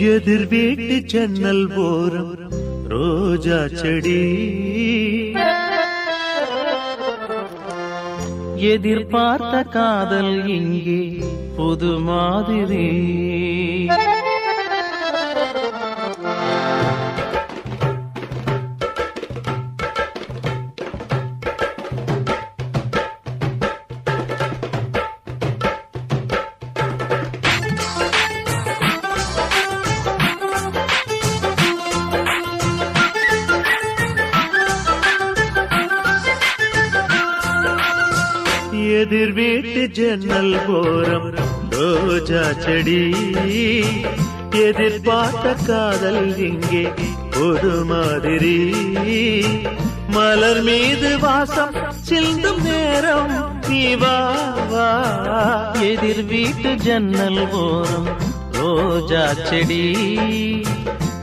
எதிர் வீட்டு ஜன்னல் ஓரம் ரோஜா செடி. எதிர்பார்த்த காதல் இங்கே புது மாதிரி. எதிர் வீட்டு ஜன்னல் ஓரம் ரோஜா செடி. எதிர்பார்த்த காதல் இங்கே ஒரு மாதிரி. மலர் மீது வாசம் சிந்தும் நேரம் நீ வா வா. எதிர் வீட்டு ஜன்னல் ஓரம் ரோஜா செடி.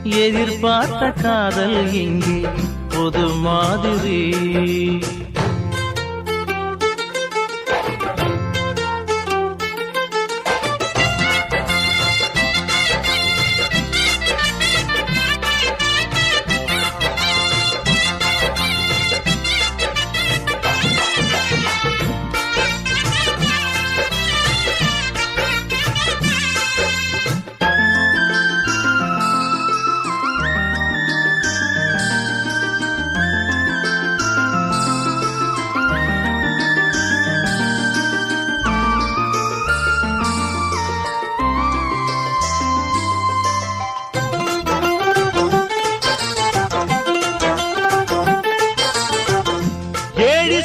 எதிர்பார்த்த காதல் இங்கே புது மாதிரி.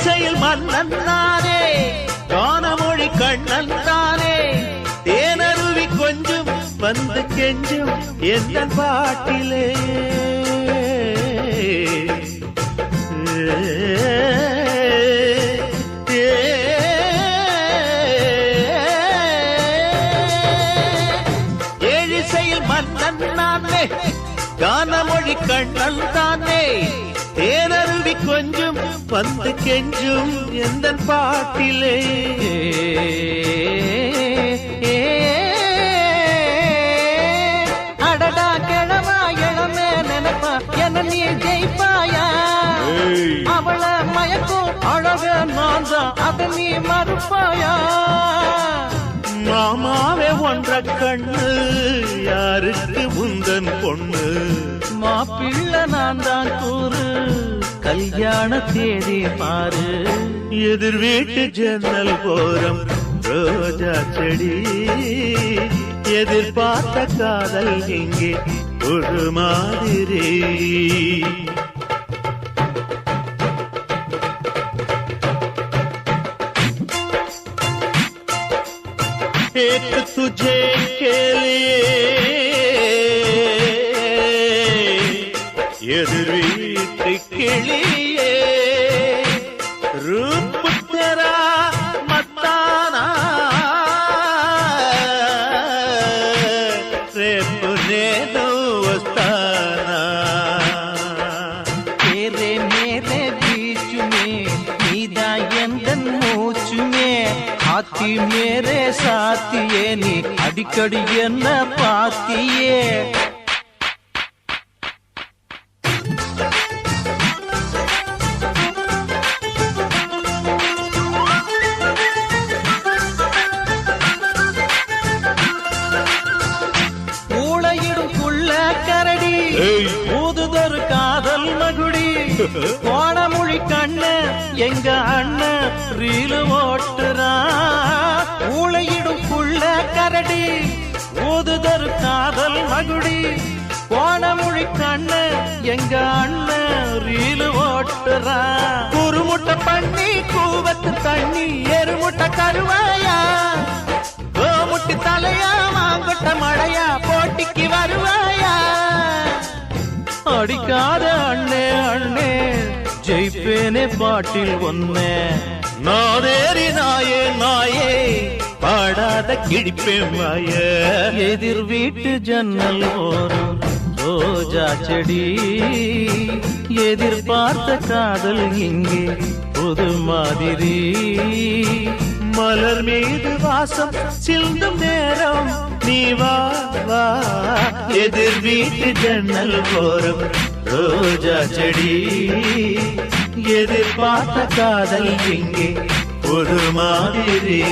ஏழிசையில் மன்னன் தானே கானமொழி கண்ணன் தானே. தேனருவி கொஞ்சம் வந்து கெஞ்சும் எந்த பாட்டிலே. ஏழிசையில் மன்னன் நானே கானமொழி கண்ணன் தானே? தேனருவி கொஞ்சம் வந்து கெஞ்சும் எந்த பாட்டிலே? அடடா கிழமா இளமே நினைப்பா என்ன நீ ஜெயிப்பாயா? அவள மயக்கும் அழக நான் தான் அத நீ மறுப்பாயா? மாமாவே ஒன்ற கண்ணு யாருக்கு உந்தன் பொண்ணு? மாப்பிள்ள நான் தான் கூறு கல்யாண தேதி பாரு. எதிர் வீட்டு ஜன்னல் போரம் ரோஜா செடி. எதிர்பார்த்த காதல் இங்கே ஒரு மாதிரி. तुझे के लिए எதிர் வீட்டு கிளியே ஆத்தி மேரே சாத்தியே நீ அடிக்கடி என்ன பாத்தியே. ஊதுதொரு காதல் மகுடி கோணமொழி கண்ணு எங்க அண்ணன் ரீலு ஓட்டுறா. ஊழையிடும் புள்ள கரடி ஊதுதொரு காதல் மகுடி. போன மொழி கண்ணு எங்க அண்ணன் ரீலு ஓட்டுறா. குறுமுட்டை பண்ணி கூவத்து தண்ணி எருமுட்டை கருவாயா. கோமுட்டி தலையா மாங்கொட்ட மழையா போட்டிக்கு வருவாயா. அடிக்காத ஜெயிப்பேனே பாட்டில் ஒன்ன நாதேரி நாயே நாயே பாடாத கிழிப்பேன் மாய. எதிர் வீட்டு ஜன்னல் ஓரம் ரோஜா செடி. எதிர்பார்த்த காதல் இங்கே புது மாதிரி. மலர் மீது வாசம் சிந்தும் நேரம் நீ நீ வா வா. எதிர் வீட்டு ஜன்னல் போரும் ரோஜா செடி. எதிர்பார்த்த காதல் எங்கே ஒரு மாதிரி.